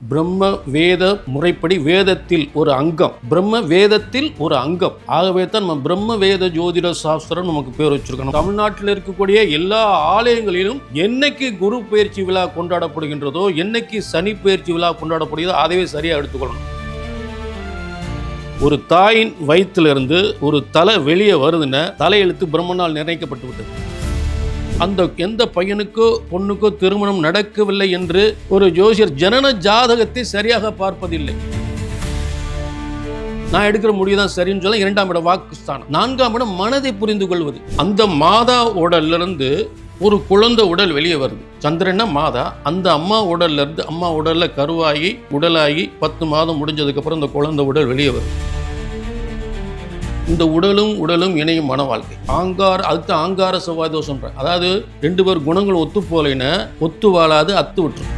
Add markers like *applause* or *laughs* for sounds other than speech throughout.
பிரம்ம வேத முறைப்படி வேதத்தில் ஒரு அங்கம். பிரம்ம வேதத்தில் ஒரு அங்கம். ஆகவே தான் நம்ம பிரம்ம வேத ஜோதிட சாஸ்திரம் நமக்கு பேர் வச்சிருக்கணும். தமிழ்நாட்டில் இருக்கக்கூடிய எல்லா ஆலயங்களிலும் என்னைக்கு குரு பயிற்சி விழா கொண்டாடப்படுகின்றதோ என்னைக்கு சனி பயிற்சி விழா கொண்டாடப்படுகிறதோ அதைவே சரியாக எடுத்துக்கொள்ளணும். ஒரு தாயின் வயிற்றிலிருந்து ஒரு தலை வெளியே வருதுன்னா தலையெழுத்து பிரம்மனால் நிர்ணயிக்கப்பட்டு விட்டது அந்த எந்த பையனுக்கோ பொண்ணுக்கோ திருமணம் நடக்கவில்லை என்று ஒரு ஜோசியர் ஜனன ஜாதகத்தை சரியாக பார்ப்பதில்லை. நான் எடுக்கிற முடிவு தான் சரின்னு சொல்ல இரண்டாம் இடம் வாக்குஸ்தானம். நான்காம் இடம் மனதை புரிந்து கொள்வது. அந்த மாதா உடல்லிருந்து ஒரு குழந்தை உடல் வெளியே வருது. சந்திரன்னா மாதா அந்த அம்மா உடல்ல இருந்து அம்மா உடல்ல கருவாகி உடலாகி பத்து மாதம் முடிஞ்சதுக்கு அப்புறம் இந்த குழந்தை உடல் வெளியே வருது. இந்த உடலும் உடலும் இணையும் மன வாழ்க்கை. ஆங்கார அடுத்த ஆங்கார செவ்வாய் தோஷம் அதாவது ரெண்டு பேர் குணங்கள் ஒத்து போலைன்னா ஒத்து வாழாது அத்து விட்டுரும்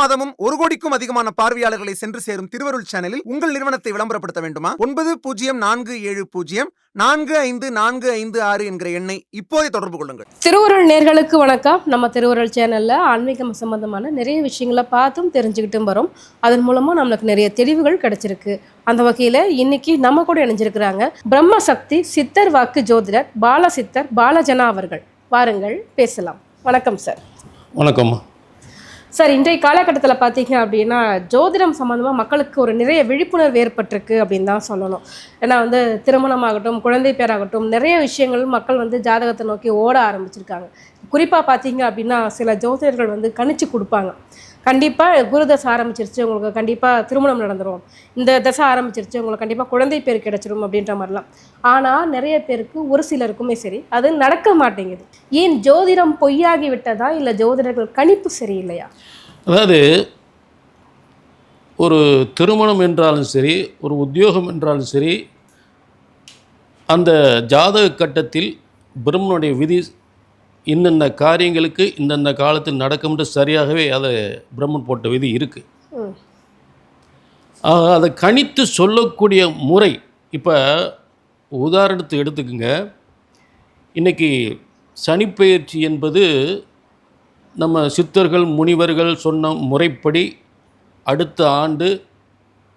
மாதமும் ஒரு கோடிக்கும் அதிகமான பார்வையாளர்களை சென்று சேரும் திருவருள் சேனலில் உங்கள் நிறுவனத்தை விளம்பரப்படுத்த வேண்டுமா? ஒன்பது பூஜ்ஜியம் நான்கு ஏழு பூஜ்ஜியம் நான்கு ஐந்து நான்கு ஐந்து ஆறு என்கிற எண்ணை இப்போதே தொடர்பு கொள்ளுங்கள். திருவுருள் நேர்களுக்கு வணக்கம். நம்ம திருவுருள் சேனலில் ஆன்மீகம் சம்பந்தமான நிறைய விஷயங்களை பார்த்தும் தெரிஞ்சுக்கிட்டும் வரோம். அதன் மூலமாக நம்மளுக்கு நிறைய தெளிவுகள் கிடைச்சிருக்கு. அந்த வகையில் இன்னைக்கு நம்ம கூட இணைஞ்சிருக்கிறாங்க பிரம்ம சக்தி சித்தர் வாக்கு ஜோதிடர் பாலசித்தர் பாலஜனா அவர்கள். வாருங்கள் பேசலாம். வணக்கம் சார். வணக்கம்மா. சார் இன்றைய காலகட்டத்தில் பார்த்தீங்க அப்படின்னா ஜோதிடம் சம்மந்தமாக மக்களுக்கு ஒரு நிறைய விழிப்புணர்வு ஏற்பட்டிருக்கு அப்படின்னு தான் சொல்லணும். ஏன்னா வந்து திருமணமாகட்டும் குழந்தை பேராகட்டும் நிறைய விஷயங்கள் மக்கள் வந்து ஜாதகத்தை நோக்கி ஓட ஆரம்பிச்சிருக்காங்க. குறிப்பாக பார்த்தீங்க அப்படின்னா சில ஜோதிடர்கள் வந்து கணிச்சு கொடுப்பாங்க. கண்டிப்பாக குரு தசை ஆரம்பிச்சிருச்சு உங்களுக்கு கண்டிப்பாக திருமணம் நடந்துடும் இந்த தசை ஆரம்பிச்சிருச்சு உங்களுக்கு கண்டிப்பாக குழந்தை பேர் கிடச்சிடும் அப்படின்ற மாதிரிலாம். ஆனால் நிறைய பேருக்கு ஒரு சிலருக்குமே சரி அது நடக்க மாட்டேங்குது. ஏன் ஜோதிடம் பொய்யாகி விட்டதா இல்லை ஜோதிடர்கள் கணிப்பு சரியில்லையா? அதாவது ஒரு திருமணம் என்றாலும் சரி ஒரு உத்தியோகம் என்றாலும் சரி அந்த ஜாதக கட்டத்தில் பிரம்மனுடைய விதி இன்னென்ன காரியங்களுக்கு இந்தந்த காலத்தில் நடக்கும்ன்ற சரியாகவே அதை பிரம்மன் போட்ட விதி இருக்குது அதை கணித்து சொல்லக்கூடிய முறை இப்போ உதாரணத்துக்கு எடுத்துக்கோங்க. இன்னைக்கு சனிப்பெயர்ச்சி என்பது நம்ம சித்தர்கள் முனிவர்கள் சொன்ன முறைப்படி அடுத்த ஆண்டு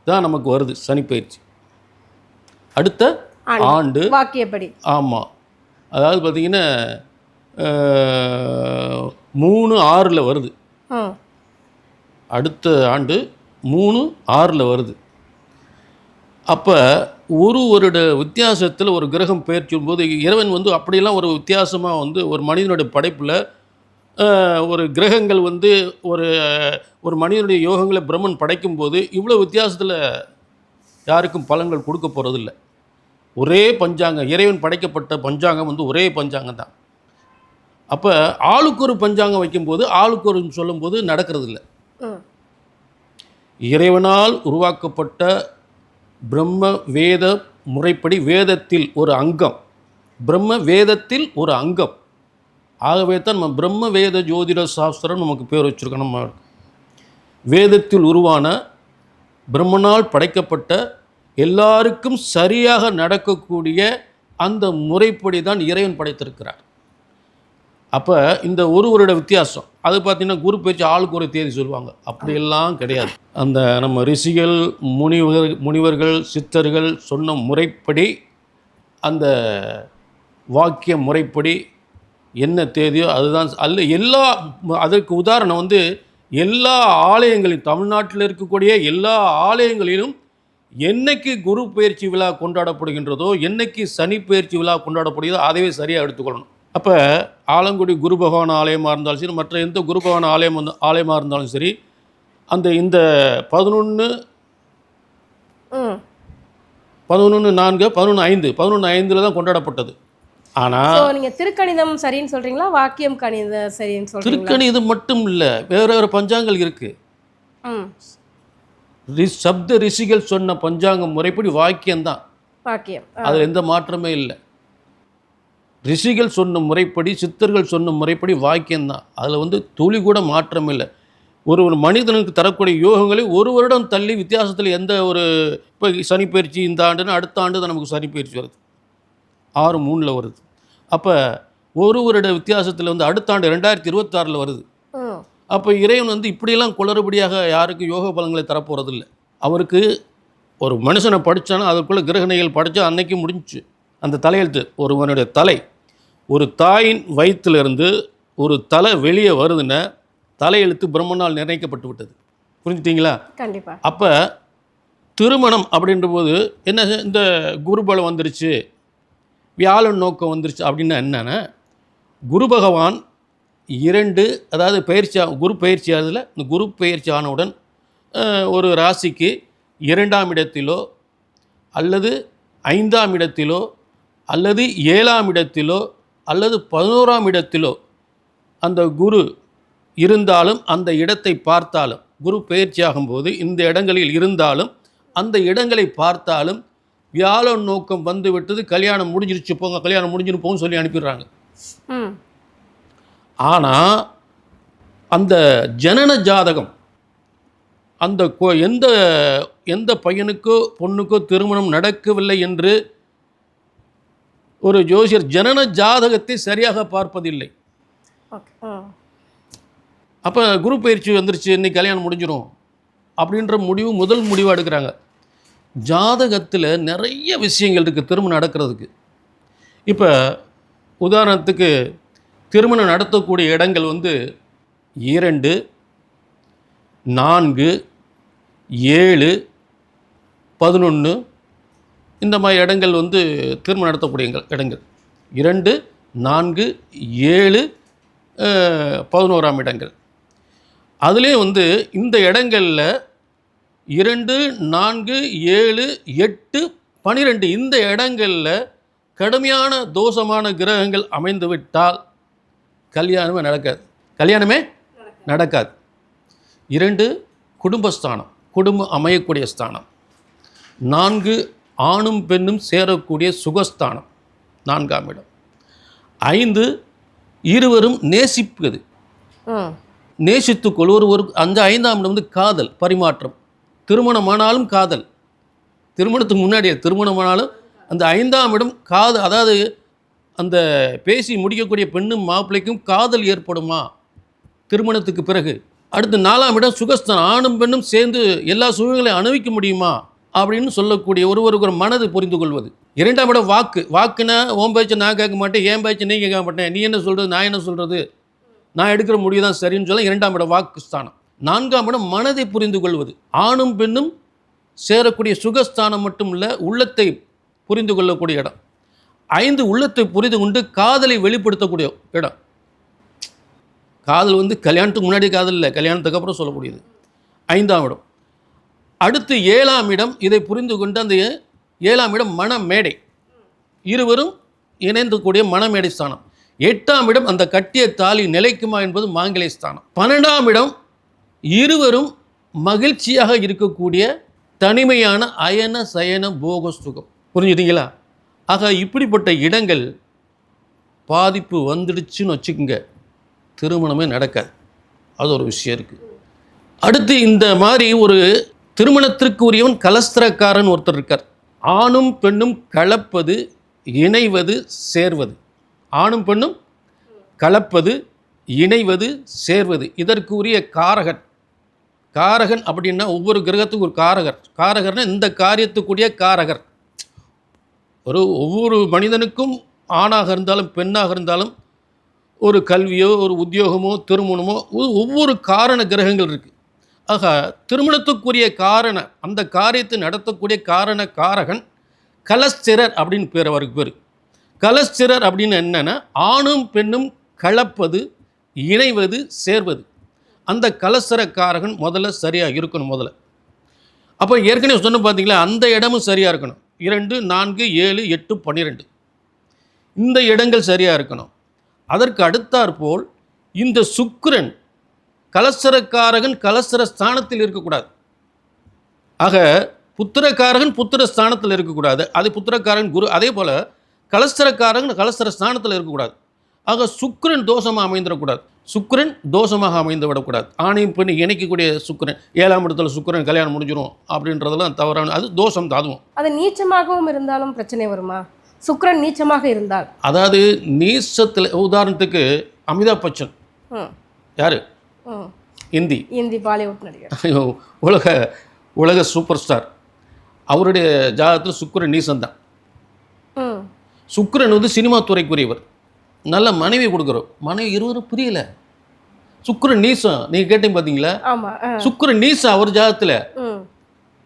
தான் நமக்கு வருது சனிப்பெயர்ச்சி. அடுத்த ஆண்டு. வாக்கியப்படி. ஆமாம் அதாவது பார்த்திங்கன்னா மூணு ஆறில் வருது. அடுத்த ஆண்டு மூணு ஆறில் வருது. அப்போ ஒரு வருட வித்தியாசத்தில் ஒரு கிரகம் பெயர்ச்சும் போது இறைவன் வந்து அப்படியெல்லாம் ஒரு வித்தியாசமாக வந்து ஒரு மனிதனுடைய படைப்பில் ஒரு கிரகங்கள் வந்து ஒரு ஒரு மனிதனுடைய யோகங்களை பிரம்மன் படைக்கும்போது இவ்வளோ வித்தியாசத்தில் யாருக்கும் பலன்கள் கொடுக்க போகிறதில்ல ஒரே பஞ்சாங்கம் இறைவன் படைக்கப்பட்ட பஞ்சாங்கம் வந்து ஒரே பஞ்சாங்கம் தான். அப்போ ஆளுக்கு ஒரு பஞ்சாங்கம் வைக்கும்போது ஆளுக்கு ஒரு சொல்லும்போது நடக்கிறதில்ல. ம் இறைவனால் உருவாக்கப்பட்ட பிரம்ம வேத முறைப்படி வேதத்தில் ஒரு அங்கம். பிரம்ம வேதத்தில் ஒரு அங்கம். ஆகவே தான் நம்ம பிரம்ம வேத ஜோதிட சாஸ்திரம் நமக்கு பேர் வச்சுருக்கோம் நம்ம வேதத்தில் உருவான பிரம்மனால் படைக்கப்பட்ட எல்லாருக்கும் சரியாக நடக்கக்கூடிய அந்த முறைப்படி தான் இறைவன் படைத்திருக்கிறார். அப்போ இந்த ஒரு வருட வித்தியாசம். அது பார்த்தீங்கன்னா குரு பேச்சு ஆளுக்கு ஒரு தேதி சொல்லுவாங்க. அப்படியெல்லாம் கிடையாது. அந்த நம்ம ரிஷிகள் முனிவர் முனிவர்கள் சித்தர்கள் சொன்ன முறைப்படி அந்த வாக்கிய முறைப்படி என்ன தேதியோ அதுதான். அல்ல எல்லா அதற்கு உதாரணம் வந்து எல்லா ஆலயங்களிலும் தமிழ்நாட்டில் இருக்கக்கூடிய எல்லா ஆலயங்களிலும் என்னைக்கு குரு பயிற்சி விழா கொண்டாடப்படுகின்றதோ என்னைக்கு சனி பயிற்சி விழா கொண்டாடப்படுகிறதோ அதைவே சரியாக எடுத்துக்கொள்ளணும். அப்போ ஆலங்குடி குரு பகவான் ஆலயமாக இருந்தாலும் சரி மற்ற எந்த குரு பகவான் ஆலயம் வந்து ஆலயமாக இருந்தாலும் சரி அந்த இந்த பதினொன்று பதினொன்று நான்கு பதினொன்று ஐந்து பதினொன்று ஐந்தில் தான் கொண்டாடப்பட்டது. ஆனால் நீங்கள் திருக்கணிதம் சரின்னு சொல்கிறீங்களா வாக்கியம் கணிதம் சரின்னு சொல்கிறீங்களா திருக்கணி இது மட்டும் இல்லை வேற வேறு பஞ்சாங்கங்கள் இருக்குது சப்த ரிஷிகள் சொன்ன பஞ்சாங்கம் முறைப்படி வாக்கியம். ஆ. அதில் எந்த மாற்றமே இல்லை. ரிஷிகள் சொன்ன முறைப்படி சித்தர்கள் சொன்ன முறைப்படி வாக்கியம்தான் அதில் வந்து துளி கூட மாற்றம் இல்லை. ஒரு ஒரு மனிதனுக்கு தரக்கூடிய யோகங்களை ஒரு வருடம் தள்ளி வித்தியாசத்தில் எந்த ஒரு இப்போ சனி பயிற்சி இந்த ஆண்டுன்னு அடுத்த ஆண்டு தான் நமக்கு சனி பயிற்சி வருது. ஆறு மூணில் வருது. அப்போ ஒரு வருட வித்தியாசத்தில் வந்து அடுத்த ஆண்டு ரெண்டாயிரத்தி இருபத்தாறில் வருது. அப்போ இறைவன் வந்து இப்படியெல்லாம் குளறுபடியாக யாருக்கும் யோக பலன்களை தரப்போகிறதில்ல அவருக்கு ஒரு மனுஷனை படித்தானா அதுக்குள்ளே கிரகணிகள் படித்தா அன்னைக்கு முடிஞ்சுச்சு அந்த தலையெழுத்து ஒருவனுடைய தலை. ஒரு தாயின் வயிற்றிலிருந்து ஒரு தலை வெளியே வருதுன்னா தலையெழுத்து பிரம்மனால் நிர்ணயிக்கப்பட்டு விட்டது புரிஞ்சுட்டீங்களா? கண்டிப்பா. அப்போ திருமணம் அப்படின்ற போது என்ன இந்த குருபலம் வந்துருச்சு? வியாழன் நோக்கம் வந்துருச்சு அப்படின்னா என்னன்னா குரு பகவான் இரண்டு அதாவது பயிற்சி குரு பயிற்சி ஆகுதுல இந்த குரு பயிற்சி ஆனவுடன் ஒரு ராசிக்கு இரண்டாம் இடத்திலோ அல்லது ஐந்தாம் இடத்திலோ அல்லது ஏழாம் இடத்திலோ அல்லது பதினோராம் இடத்திலோ அந்த குரு இருந்தாலும் அந்த இடத்தை பார்த்தாலும் குரு பயிற்சியாகும்போது இந்த இடங்களில் இருந்தாலும் அந்த இடங்களை பார்த்தாலும் வியாழன் நோக்கம் வந்து விட்டது கல்யாணம் முடிஞ்சிருச்சு போங்க கல்யாணம் முடிஞ்சிரு போன்னு சொல்லி அனுப்பிடுறாங்க. ஆனால் அந்த ஜனன ஜாதகம் அந்த கொ- எந்த எந்த பையனுக்கோ பொண்ணுக்கோ திருமணம் நடக்கவில்லை என்று ஒரு ஜோசியர் ஜனன ஜாதகத்தை சரியாக பார்ப்பதில்லை. அப்போ குரு பயிற்சி வந்துருச்சு இன்னைக்கு கல்யாணம் முடிஞ்சிரும். அப்படின்ற முடிவு முதல் முடிவாக எடுக்கிறாங்க. ஜாதகத்தில் நிறைய விஷயங்கள் இருக்குது திருமணம் நடக்கிறதுக்கு. இப்போ உதாரணத்துக்கு திருமணம் நடத்தக்கூடிய இடங்கள் வந்து இரண்டு நான்கு ஏழு பதினொன்று இந்த மாதிரி இடங்கள் வந்து திருமணம் நடத்தக்கூடிய இடங்கள்- இரண்டு நான்கு ஏழு பதினோராம் இடங்கள். அதிலே வந்து இந்த இடங்களில் இரண்டு நான்கு ஏழு எட்டு பனிரெண்டு இந்த இடங்களில் கடுமையான தோஷமான கிரகங்கள் அமைந்து விட்டால் கல்யாணமே நடக்காது. கல்யாணமே நடக்காது. இரண்டு குடும்பஸ்தானம். குடும்பம் அமையக்கூடிய ஸ்தானம். நான்கு ஆணும் பெண்ணும் சேரக்கூடிய சுகஸ்தானம் நான்காம் இடம். ஐந்து இருவரும் நேசிப்பது. நேசித்துக்கொள் ஒரு ஒரு அந்த ஐந்தாம் இடம் வந்து காதல் பரிமாற்றம். திருமணமானாலும் காதல். திருமணத்துக்கு முன்னாடியே திருமணமானாலும் அந்த ஐந்தாம் இடம் காதல் அதாவது அந்த பேசி முடிக்கக்கூடிய பெண்ணும் மாப்பிள்ளைக்கும் காதல் ஏற்படுமா? திருமணத்துக்கு பிறகு. அடுத்து நாலாம் இடம் சுகஸ்தானம். ஆணும் பெண்ணும் சேர்ந்து எல்லா சுகங்களையும் அனுபவிக்க முடியுமா? அப்படின்னு சொல்லக்கூடிய ஒருவருக்கு ஒரு மனது புரிந்து கொள்வது இரண்டாம் இடம் வாக்கு. வாக்குனா ஓம் பேச்சு நான் கேட்க மாட்டேன் ஏன் பேச்சு நீ கேட்க மாட்டேன். நீ என்ன சொல்கிறது நான் என்ன சொல்கிறது நான் எடுக்கிற முடிவு தான் சரின்னு சொல்ல இரண்டாம் இடம் வாக்கு ஸ்தானம். நான்காம் இடம் மனதை புரிந்து கொள்வது ஆணும் பெண்ணும் சேரக்கூடிய சுகஸ்தானம் மட்டும் இல்லை உள்ளத்தை புரிந்து கொள்ளக்கூடிய இடம். ஐந்து உள்ளத்தை புரிந்து கொண்டு காதலை வெளிப்படுத்தக்கூடிய இடம். காதல் வந்து கல்யாணத்துக்கு முன்னாடி காதல் இல்லை கல்யாணத்துக்கு அப்புறம் சொல்லக்கூடியது. ஐந்தாம் இடம். அடுத்து ஏழாம் இடம் இதை புரிந்து கொண்டு அந்த ஏழாம் இடம் மன மேடை இருவரும் இணைந்து கூடிய மனமேடை ஸ்தானம். எட்டாம் இடம் அந்த கட்டிய தாலி நிலைக்குமா என்பது மாங்கிலை ஸ்தானம். பன்னெண்டாம் இடம் இருவரும் மகிழ்ச்சியாக இருக்கக்கூடிய தனிமையான அயன சயன போக சுகம் புரிஞ்சுட்டீங்களா ஆக இப்படிப்பட்ட இடங்கள் பாதிப்பு வந்துடுச்சுன்னு வச்சுக்கோங்க. திருமணமே நடக்காது. அது ஒரு விஷயம் இருக்குது அடுத்து இந்த மாதிரி ஒரு திருமணத்திற்கு உரியவன் கலஸ்திரக்காரன் ஒருத்தர் இருக்கார். ஆணும் பெண்ணும் கலப்பது இணைவது சேர்வது. ஆணும் பெண்ணும் கலப்பது இணைவது சேர்வது. இதற்கு உரிய காரகன். காரகன் அப்படின்னா ஒவ்வொரு கிரகத்துக்கும் ஒரு காரகர். காரகர்னால் இந்த காரியத்துக்குரிய காரகர். ஒரு ஒவ்வொரு மனிதனுக்கும் ஆணாக இருந்தாலும் பெண்ணாக இருந்தாலும் ஒரு கல்வியோ ஒரு உத்தியோகமோ திருமணமோ ஒவ்வொரு காரண கிரகங்கள் இருக்குது ஆக திருமணத்துக்குரிய காரண அந்த காரியத்தை நடத்தக்கூடிய காரண காரகன் கலஸ்திரர் அப்படின்னு பேர் அவருக்கு பேர். கலஸ்திரர் அப்படின்னு என்னென்னா ஆணும் பெண்ணும் கலப்பது இணைவது சேர்வது. அந்த கலஸ்திரக்காரகன் முதல்ல சரியாக இருக்கணும் முதல்ல. அப்போ ஏற்கனவே சொன்ன பார்த்தீங்களா அந்த இடமும் சரியாக இருக்கணும். இரண்டு நான்கு ஏழு எட்டு பன்னிரெண்டு. இந்த இடங்கள் சரியாக இருக்கணும். அதற்கு அடுத்தாற்போல் இந்த சுக்கிரன் கலசரக்காரகன் கலசர ஸ்தானத்தில் இருக்கக்கூடாது. ஆக புத்திரக்காரகன் புத்திர ஸ்தானத்தில் இருக்கக்கூடாது. அது புத்திரக்காரகன் குரு அதே போல் கலஸ்தரக்காரகன் கலஸ்தர ஸ்தானத்தில் இருக்கக்கூடாது. ஆக சுக்கிரன் தோஷமாக அமைந்துடக்கூடாது. சுக்கிரன் தோஷமாக அமைந்து விடக்கூடாது ஆணையும் பெண் இணைக்கக்கூடிய சுக்கிரன் ஏழாம் இடத்துல சுக்கிரன் கல்யாணம் முடிஞ்சிடும் அப்படின்றதெல்லாம் தவறான அது தோஷம் தான் அதுவும் அது நீச்சமாகவும் இருந்தாலும் பிரச்சனை வருமா? சுக்கிரன் நீச்சமாக இருந்தால். அதாவது நீசத்தில் உதாரணத்துக்கு அமிதாப் பச்சன். யார்? இந்தி. இந்தி பாலிவுட் நடிகர். உலக உலக சூப்பர் ஸ்டார். அவருடைய ஜாதகத்தில் சுக்கிரன் நீசம் தான் சுக்கிரன் வந்து சினிமா துறைக்குரியவர். நல்ல மனைவி கொடுக்குறோம். மனைவி இருவரும் புரியல. சுக்கிரன் நீசம். நீங்கள் கேட்டீங்க பார்த்தீங்களா சுக்கிரன் நீசம் அவர் ஜாதகத்தில்.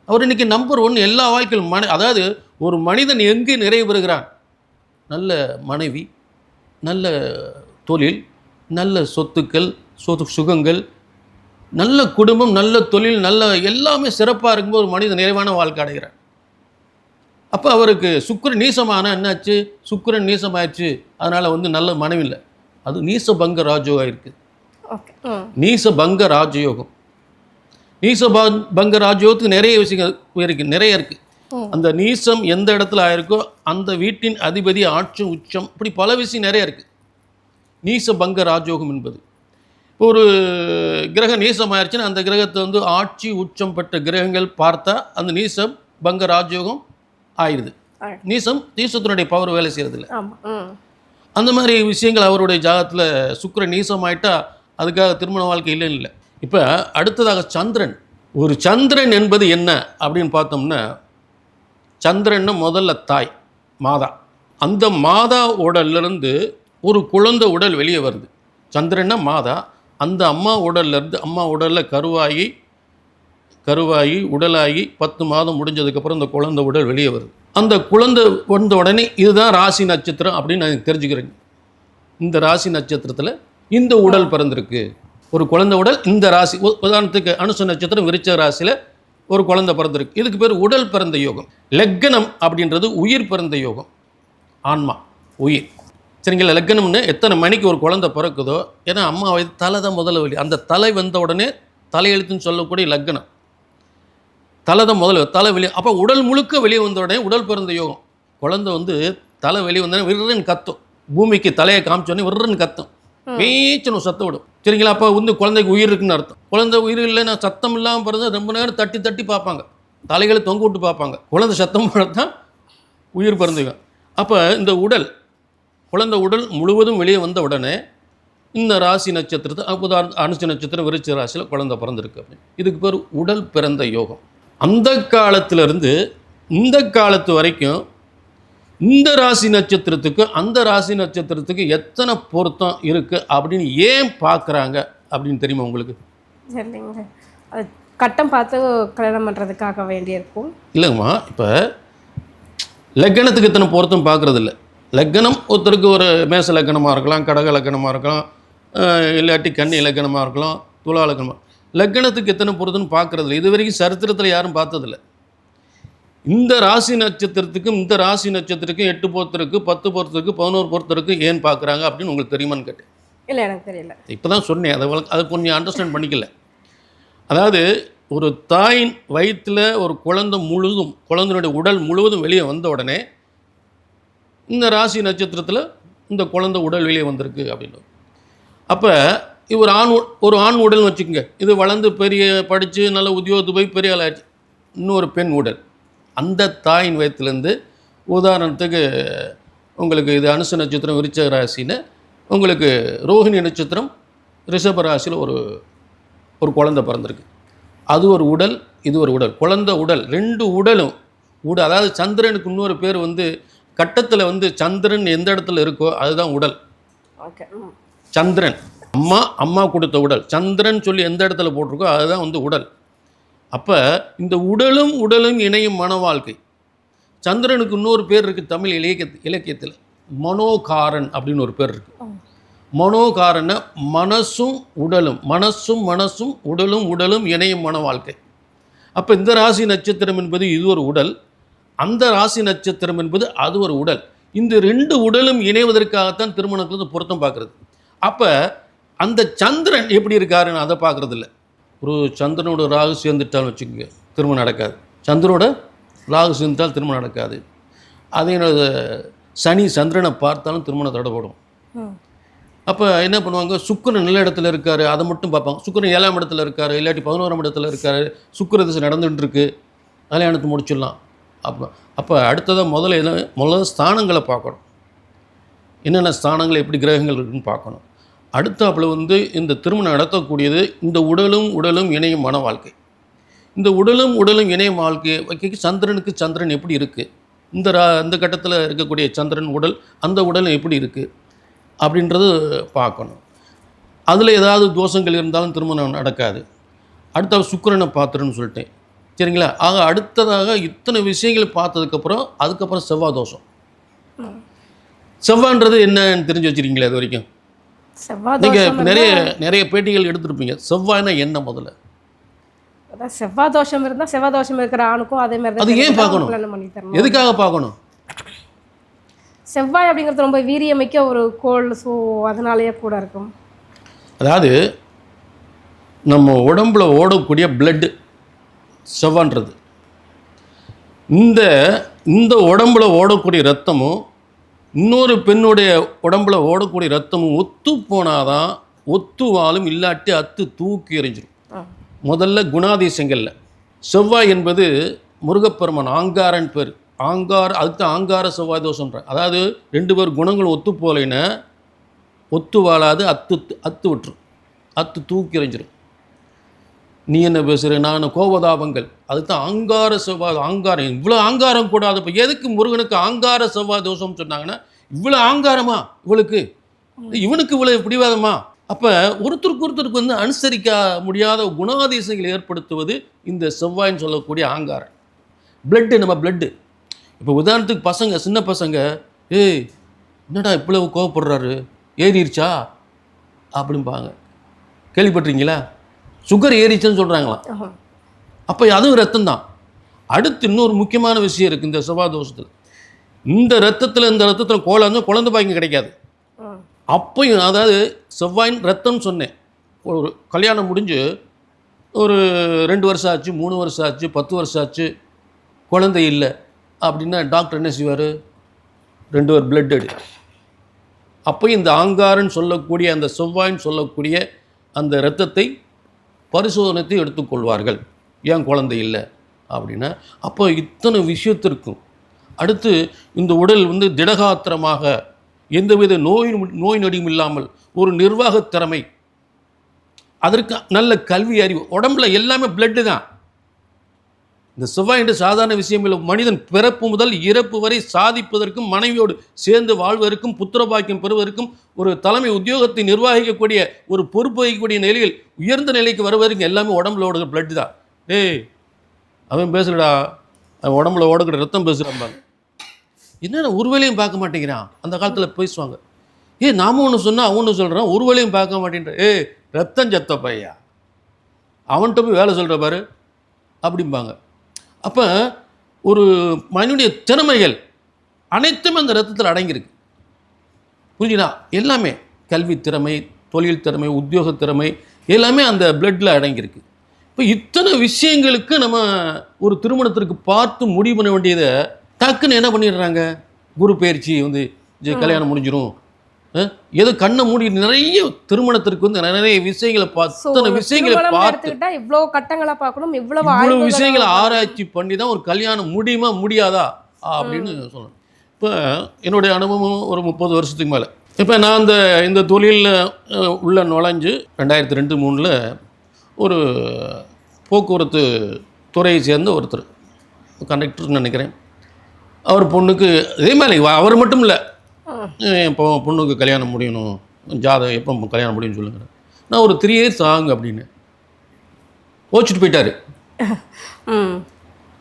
அவர் இன்னைக்கு நம்பர் ஒன் எல்லா வாழ்க்கையிலும் மன அதாவது ஒரு மனிதன் எங்கே நிறைவு பெறுகிறான்? நல்ல மனைவி நல்ல தொழில் நல்ல சொத்துக்கள் சொத்து சுகங்கள் நல்ல குடும்பம் நல்ல தொழில் நல்ல எல்லாமே சிறப்பாக இருக்கும்போது ஒரு மனிதன் நிறைவான வாழ்க்கை அடைகிறான். அப்போ அவருக்கு சுக்கிரன் நீசமான என்னாச்சு? சுக்கிரன் நீசமாயிடுச்சு அதனால் வந்து நல்ல மனைவி இல்லை. அது நீச பங்க ராஜயோகம் இருக்குது ஓகே. ம். நீச பங்க ராஜயோகம். நீச ப- பங்க ராஜயோகத்துக்கு நிறைய விஷயங்கள் இருக்கு நிறைய இருக்கு. ம். அந்த நீசம் எந்த இடத்துல ஆயிருக்கோ அந்த வீட்டின் அதிபதி ஆட்சி உச்சம் இப்படி பல விஷயம் நிறைய இருக்கு. நீச பங்க ராஜயோகம் என்பது. ஒரு கிரகம் நீசம் ஆயிடுச்சுன்னா அந்த கிரகத்தை வந்து ஆட்சி உச்சம் பெற்ற கிரகங்கள் பார்த்தா அந்த நீசம் பங்க ராஜயோகம் ஆயிடுது. நீசம் நீசத்தினுடைய பவர் வேலை ம் அந்த மாதிரி விஷயங்கள் அவருடைய ஜாதகத்தில் சுக்கிரன் நீசமாயிட்டா அதுக்காக திருமண வாழ்க்கை இல்லைன்னு இல்லை. இப்போ அடுத்ததாக சந்திரன். ஒரு சந்திரன் என்பது என்ன அப்படின்னு பார்த்தோம்னா சந்திரன்னு முதல்ல தாய் மாதா. அந்த மாதா உடல்லிருந்து ஒரு குழந்தை உடல் வெளியே வருது. சந்திரன்னா மாதா அந்த அம்மா உடல்லேருந்து அம்மா உடலில் கருவாகி கருவாகி உடலாகி பத்து மாதம் முடிஞ்சதுக்கப்புறம் இந்த குழந்தை உடல் வெளியே வருது. அந்த குழந்தை வந்த உடனே இதுதான் ராசி நட்சத்திரம் அப்படின்னு நான் தெரிஞ்சுக்கிறேங்க. இந்த ராசி நட்சத்திரத்தில் இந்த உடல் பிறந்திருக்கு. ஒரு குழந்தை உடல் இந்த ராசி உ- உதாரணத்துக்கு அனுச நட்சத்திரம் விருச்ச ராசியில் ஒரு குழந்தை பிறந்திருக்கு. இதுக்கு பேர் உடல் பிறந்த யோகம். லக்கணம் அப்படின்றது உயிர் பிறந்த யோகம். ஆன்மா உயிர். சரிங்களா? லக்கணம்னு எத்தனை மணிக்கு ஒரு குழந்தை பிறக்குதோ ஏன்னா அம்மா வயது தலை தான் முதல்ல வெளி அந்த தலை வந்த உடனே தலையெழுத்துன்னு சொல்லக்கூடிய லக்கணம். தலை தான் முதல்ல தலை வெளியே அப்போ உடல் முழுக்க வெளியே வந்த உடனே உடல் பிறந்த யோகம். குழந்தை வந்து தலை வெளியே வந்தோடனே விருன்னு கத்தும். பூமிக்கு தலையை காமிச்சோடனே விருன்னு கத்தும். வீச்சணும் சத்தம் விடும். சரிங்களா? அப்போ வந்து குழந்தைக்கு உயிர் இருக்குன்னு அர்த்தம். குழந்தை உயிர் இல்லைன்னா சத்தம் இல்லாமல் பிறந்தா ரொம்ப நேரம் தட்டி தட்டி பார்ப்பாங்க. தலைகளை தொங்க விட்டு பார்ப்பாங்க. குழந்தை சத்தம் தான் உயிர் பிறந்தவங்க அப்போ இந்த உடல் குழந்தை உடல் முழுவதும் வெளியே வந்த உடனே இந்த ராசி நட்சத்திரத்தை உதாரண அனுச நட்சத்திரம் விருச்சிக ராசியில் குழந்தை பிறந்திருக்கு அப்படின்னு. இதுக்கு பேர் உடல் பிறந்த யோகம். அந்த காலத்திலிருந்து இந்த காலத்து வரைக்கும் இந்த ராசி நட்சத்திரத்துக்கு அந்த ராசி நட்சத்திரத்துக்கு எத்தனை பொருத்தம் இருக்குது அப்படின்னு ஏன் பார்க்குறாங்க அப்படின்னு தெரியுமா உங்களுக்கு? சரிங்க அது கட்டம் பார்த்து கல்யாணம் பண்ணுறதுக்காக வேண்டியிருக்கும். இல்லைங்கம்மா இப்போ லக்கணத்துக்கு இத்தனை பொருத்தம் பார்க்குறது இல்லை லக்கணம் ஒருத்தருக்கு ஒரு மேச லக்கணமாக இருக்கலாம் கடக லக்கணமாக இருக்கலாம் இல்லாட்டி கன்னி லக்கணமாக இருக்கலாம் துலா லக்கணமாக லக்கணத்துக்கு எத்தனை பொருத்தம்னு பார்க்குறது இல்லை இது வரைக்கும் சரித்திரத்தில் யாரும் பார்த்ததில்ல. இந்த ராசி நட்சத்திரத்துக்கும் இந்த ராசி நட்சத்திரத்துக்கும் எட்டு பொருத்தருக்கு பத்து பொருத்தருக்கு பதினோரு பொருத்தருக்கு ஏன் பார்க்குறாங்க அப்படின்னு உங்களுக்கு தெரியுமான்னு கேட்டேன். இல்லை எனக்கு தெரியல. இப்போ தான் சொன்னேன் அதை அதை கொஞ்சம் அண்டர்ஸ்டாண்ட் பண்ணிக்கல. அதாவது ஒரு தாயின் வயிற்றில் ஒரு குழந்தை முழுதும் குழந்தையுடைய உடல் முழுவதும் வெளியே வந்த உடனே இந்த ராசி நட்சத்திரத்தில் இந்த குழந்தை உடல் வெளியே வந்திருக்கு அப்படின்னு. அப்போ ஒரு ஆண் ஒரு ஆண் உடல்னு வச்சுக்கோங்க. இது வளர்ந்து பெரிய படித்து நல்ல உத்தியோகத்து போய் பெரிய ஆளாச்சு இன்னொரு பெண் உடல். அந்த தாயின் வயத்துலேருந்து உதாரணத்துக்கு உங்களுக்கு இது அனுச நட்சத்திரம் விருச்ச ராசின்னு உங்களுக்கு ரோஹிணி நட்சத்திரம் ரிஷப ராசியில் ஒரு ஒரு குழந்தை பிறந்திருக்கு. அது ஒரு உடல் இது ஒரு உடல். குழந்தை உடல் ரெண்டு உடலும் உடல் அதாவது சந்திரனுக்கு இன்னொரு பேர் வந்து கட்டத்தில் வந்து சந்திரன் எந்த இடத்துல இருக்கோ அதுதான் உடல். சந்திரன். அம்மா அம்மா கொடுத்த உடல். சந்திரன் சொல்லி எந்த இடத்துல போட்டிருக்கோ அதுதான் வந்து உடல். அப்போ இந்த உடலும் உடலும் இணையும் மன வாழ்க்கை சந்திரனுக்கு இன்னொரு பேர் இருக்குது தமிழ் இலக்கிய இலக்கியத்தில். மனோகாரன் அப்படின்னு ஒரு பேர் இருக்குது மனோகாரன மனசும் உடலும். மனசும் மனசும் உடலும் உடலும் இணையும் மன வாழ்க்கை அப்போ இந்த ராசி நட்சத்திரம் என்பது இது ஒரு உடல். அந்த ராசி நட்சத்திரம் என்பது அது ஒரு உடல். இந்த ரெண்டு உடலும் இணைவதற்காகத்தான் திருமணத்துக்கு வந்து பொருத்தம் பார்க்குறது. அப்போ அந்த சந்திரன் எப்படி இருக்காருன்னு அதை பார்க்குறது இல்லை ஒரு சந்திரனோட ராகு சேர்ந்துட்டான்னு வச்சுக்கோங்க திருமணம் நடக்காது. சந்திரனோட ராகு சேர்ந்துட்டால் திருமணம் நடக்காது. அதே சனி சந்திரனை பார்த்தாலும் திருமணம் தடைப்படும் அப்போ என்ன பண்ணுவாங்க? சுக்கிரன் நல்ல இடத்துல இருக்காரு அதை மட்டும் பார்ப்பாங்க. சுக்கிரன் ஏழாம் இடத்துல இருக்காரு இல்லாட்டி பதினோராம் இடத்துல இருக்காரு சுக்கிர திசை நடந்துட்டு இருக்கு. கல்யாணத்தை முடிச்சிடலாம். அப்போ அப்போ அடுத்ததாக முதல்ல என்ன முதல்ல ஸ்தானங்களை பார்க்கணும். என்னென்ன ஸ்தானங்கள் எப்படி கிரகங்கள் இருக்குன்னு பார்க்கணும். அடுத்தாப்பில் வந்து இந்த திருமணம் நடத்தக்கூடியது இந்த உடலும் உடலும் இணையும் மன வாழ்க்கை. இந்த உடலும் உடலும் இணையும் வாழ்க்கை வைக்க சந்திரனுக்கு சந்திரன் எப்படி இருக்குது இந்த ரா இந்த கட்டத்தில் இருக்கக்கூடிய சந்திரன் உடல் அந்த உடலும் எப்படி இருக்குது அப்படின்றது பார்க்கணும். அதில் ஏதாவது தோஷங்கள் இருந்தாலும் திருமணம் நடக்காது. அடுத்த சுக்கிரனை பார்த்துருன்னு சொல்லிட்டேன். சரிங்களா? ஆக அடுத்ததாக இத்தனை விஷயங்கள் பார்த்ததுக்கப்புறம் அதுக்கப்புறம் செவ்வாய் தோஷம். செவ்வான்றது என்னன்னு தெரிஞ்சு வச்சிருக்கீங்களா இது வரைக்கும்? செவ்வாய் நீங்கள் நிறைய நிறைய பேட்டிகள் எடுத்திருப்பீங்க. செவ்வாய்னா என்ன முதல்ல? செவ்வாய் தோஷம் இருந்தால் செவ்வாய் தோஷம் இருக்கிற ஆணுக்கும் அதே மாதிரி அது ஏன் பார்க்கணும்? எதுக்காக பார்க்கணும்? செவ்வாய் அப்படிங்கிறது ரொம்ப வீரியமிக்க ஒரு கோள் ஸோ அதனாலேயே கூட இருக்கும். அதாவது நம்ம உடம்புல ஓடக்கூடிய பிளட்டு செவ்வான்றது. இந்த இந்த உடம்புல ஓடக்கூடிய ரத்தமும் இன்னொரு பெண்ணுடைய உடம்புல ஓடக்கூடிய ரத்தமும் ஒத்து போனாதான் ஒத்து வாழும் இல்லாட்டி அத்து தூக்கி எறிஞ்சிரும். ஆ. முதல்ல குணாதிசயங்கள்ல. செவ்வாய் என்பது முருகப்பெருமான் ஆங்காரன் பேர். ஆங்கார அதுக்கு ஆங்கார செவ்வாய் தோஷம்ன்ற அதாவது ரெண்டு பேர் குணங்கள் ஒத்து போகலைன்னா ஒத்து வாழாது அத்து அத்து விட்டுரும். அத்து தூக்கி எறிஞ்சிரும். நீ என்ன பேசுகிற நான் கோபதாபங்கள். அதுக்கு தான் ஆங்கார செவ்வாய் ஆங்காரம் இவ்வளோ ஆங்காரம் கூடாது. இப்போ எதுக்கு முருகனுக்கு ஆங்கார செவ்வாய் தோஷம்னு சொன்னாங்கன்னா இவ்வளோ ஆங்காரமா இவளுக்கு? இவனுக்கு இவ்வளோ பிடிவாதமா? அப்போ ஒருத்தருக்கு ஒருத்தருக்கு வந்து அனுசரிக்க முடியாத குணாதிசயங்களை ஏற்படுத்துவது இந்த செவ்வாய்ன்னு சொல்லக்கூடிய ஆங்காரம் பிளட்டு நம்ம பிளட்டு இப்போ உதாரணத்துக்கு பசங்க சின்ன பசங்க ஏய் என்னடா இவ்வளவு கோவப்படுறாரு? ஏறிடுச்சா அப்படிம்பாங்க. கேள்விப்பட்டிருக்கீங்களா? சுகர் ஏறிச்சுன்னு சொல்கிறாங்களாம் ஆஹா. அப்போ அதுவும் ரத்தம் தான் அடுத்து இன்னொரு முக்கியமான விஷயம் இருக்குது இந்த செவ்வாய் தோஷத்தில். இந்த ரத்தத்தில் இந்த ரத்தத்தில் கோலம் குழந்தை பாய்க்கு கிடைக்காது. அப்பையும் அதாவது செவ்வாயின் ரத்தம்னு சொன்னேன். ஒரு கல்யாணம் முடிஞ்சு ஒரு ரெண்டு வருஷம் ஆச்சு மூணு வருஷம் ஆச்சு பத்து வருஷம் ஆச்சு குழந்தை இல்லை அப்படின்னா டாக்டர் என்ன செய்வார்? ரெண்டு பேர் பிளட் எடு அப்போ இந்த ஆங்காரன்னு சொல்லக்கூடிய அந்த செவ்வாய்ன்னு சொல்லக்கூடிய அந்த இரத்தத்தை பரிசோதனைத்து எடுத்துக்கொள்வார்கள். ஏன் குழந்தை இல்லை? அப்படின்னா அப்போ இத்தனை விஷயத்திற்கும் அடுத்து இந்த உடல் வந்து திடகாத்திரமாக எந்தவித நோய் நோய் நொடியும் இல்லாமல் ஒரு நிர்வாகத் திறமை அதற்கு நல்ல கல்வி அறிவு உடம்புல எல்லாமே பிளட்டு தான். இந்த செவ்வாய் என்று சாதாரண விஷயம் இல்லை. மனிதன் பிறப்பு முதல் இறப்பு வரை சாதிப்பதற்கும் மனைவியோடு சேர்ந்து வாழ்வதற்கும் புத்திரபாக்கியம் பெறுவதற்கும் ஒரு தலைமை உத்தியோகத்தை நிர்வகிக்கக்கூடிய ஒரு பொறுப்பு வகிக்கக்கூடிய நிலையில் உயர்ந்த நிலைக்கு வருவதற்கு எல்லாமே உடம்புல ஓடுகிற பிளட் தான். டேய் அவன் பேசுகிறடா அவன் உடம்புல ஓடுகிற ரத்தம் பேசுகிறான் என்னென்ன ஒரு வேலையும் பார்க்க மாட்டேங்கிறான். அந்த காலத்தில் பேசுவாங்க. ஏ நாம ஒன்று சொன்னால் அவன் ஒன்று சொல்கிறான் ஒரு வேலையும் பார்க்க மாட்டேன்ற. ஏய் ரத்தம் செத்த பையா அவன்கிட்ட போய் வேலை சொல்கிற பாரு. அப்படிம்பாங்க. அப்போ ஒரு மனிதனுடைய திறமைகள் அனைத்துமே அந்த ரத்தத்தில் அடங்கியிருக்கு. புரிஞ்சுதா? எல்லாமே கல்வி திறமை தொழில் திறமை உத்தியோக திறமை எல்லாமே அந்த பிளட்டில் அடங்கியிருக்கு. இப்போ இத்தனை விஷயங்களுக்கு நம்ம ஒரு திருமணத்திற்கு பார்த்து முடிவு பண்ண வேண்டியதை டக்குன்னு என்ன பண்ணிடுறாங்க? குரு பயிற்சி வந்து கல்யாணம் முடிஞ்சிரும். அஹ், ஏதோ கண்ணை மூடி நிறைய திருமணத்திற்கு வந்து நிறைய விஷயங்களை பார்த்து விஷயங்களை பார்த்து இவ்வளோ கட்டங்களா பார்க்கணும் இவ்வளவு இவ்வளவு விஷயங்களை. ஆராய்ச்சி பண்ணி தான் ஒரு கல்யாணம் முடியுமா முடியாதா? அப்படின்னு சொல்லணும். இப்போ என்னுடைய அனுபவம் ஒரு முப்பது வருஷத்துக்கு மேலே. இப்போ நான் அந்த இந்த தொழிலில் உள்ள நுழைஞ்சு ரெண்டாயிரத்தி ரெண்டு மூணில் ஒரு போக்குவரத்து துறையை சேர்ந்த ஒருத்தர் கண்டக்டர்னு நினைக்கிறேன். அவர் பொண்ணுக்கு இதே மாதிரி அவர் மட்டும் இல்லை இப்போ பொண்ணுக்கு கல்யாணம் முடியணும்? ஜாதகம் எப்போ கல்யாணம் முடியும்னு சொல்லுங்க. நான் ஒரு த்ரீ இயர்ஸ் ஆகுங்க அப்படின்னு. கோச்சிட்டு போயிட்டாரு. *laughs*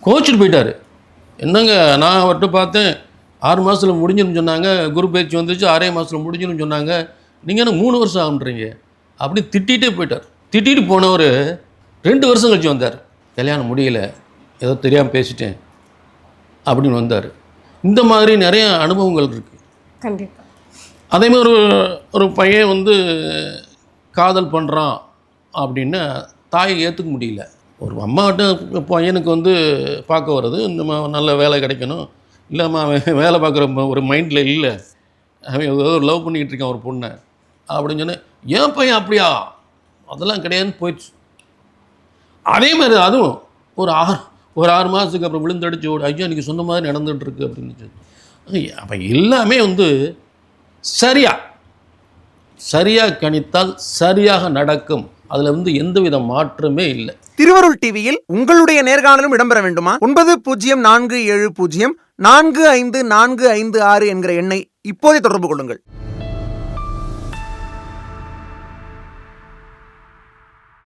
கோச்சிட்டு போயிட்டாரு. என்னங்க நான் அவர்கிட்ட பார்த்தேன். ஆறு மாதத்தில் முடிஞ்சிருன்னு சொன்னாங்க. குரு பயிற்சி வந்துச்சு ஆறே மாதத்தில் முடிஞ்சிருன்னு சொன்னாங்க. நீங்கள் என்ன மூணு வருஷம் ஆகுன்றீங்க? அப்படி திட்டிகிட்டே போயிட்டார். திட்டிட்டு போனவர் ரெண்டு வருஷம் கழிச்சு வந்தார். கல்யாணம் முடியல. ஏதோ தெரியாமல் பேசிட்டேன். அப்படின்னு வந்தார். இந்த மாதிரி நிறைய அனுபவங்கள் இருக்குது கண்டிப்பாக அதே மாதிரி ஒரு ஒரு பையன் வந்து காதல் பண்ணுறான் அப்படின்னு தாயை ஏற்றுக்க முடியல. ஒரு அம்மாட்ட பையனுக்கு வந்து பார்க்க வர்றது இந்த நல்ல வேலை கிடைக்கணும். இல்லைம்மா அவன் வேலை பார்க்குற ஒரு மைண்டில் இல்லை. அவன் ஏதோ ஒரு லவ் பண்ணிக்கிட்டு இருக்கான் ஒரு பொண்ணை. அப்படின்னு சொன்னேன் ஏன் பையன் அப்படியா? அதெல்லாம் கிடையாதுன்னு போயிடுச்சு. அதே மாதிரி அதுவும் ஒரு ஆறு ஒரு ஆறு மாதத்துக்கு அப்புறம் விழுந்தடிச்சு ஓடு ஐயோ எனக்கு சொன்ன மாதிரி நடந்துகிட்ருக்கு அப்படின்னு சொல்லி. அப்போ எல்லாமே வந்து சரியாக சரியாக கணித்தால் சரியாக நடக்கும். அதில் வந்து எந்தவித மாற்றமே இல்லை. திருவருள் டிவியில் உங்களுடைய நேர்காணலும் இடம்பெற வேண்டுமா? ஒன்பது பூஜ்ஜியம் நான்கு ஏழு பூஜ்ஜியம் நான்கு ஐந்து நான்கு ஐந்து ஆறு என்கிற எண்ணை இப்போதே தொடர்பு கொள்ளுங்கள்.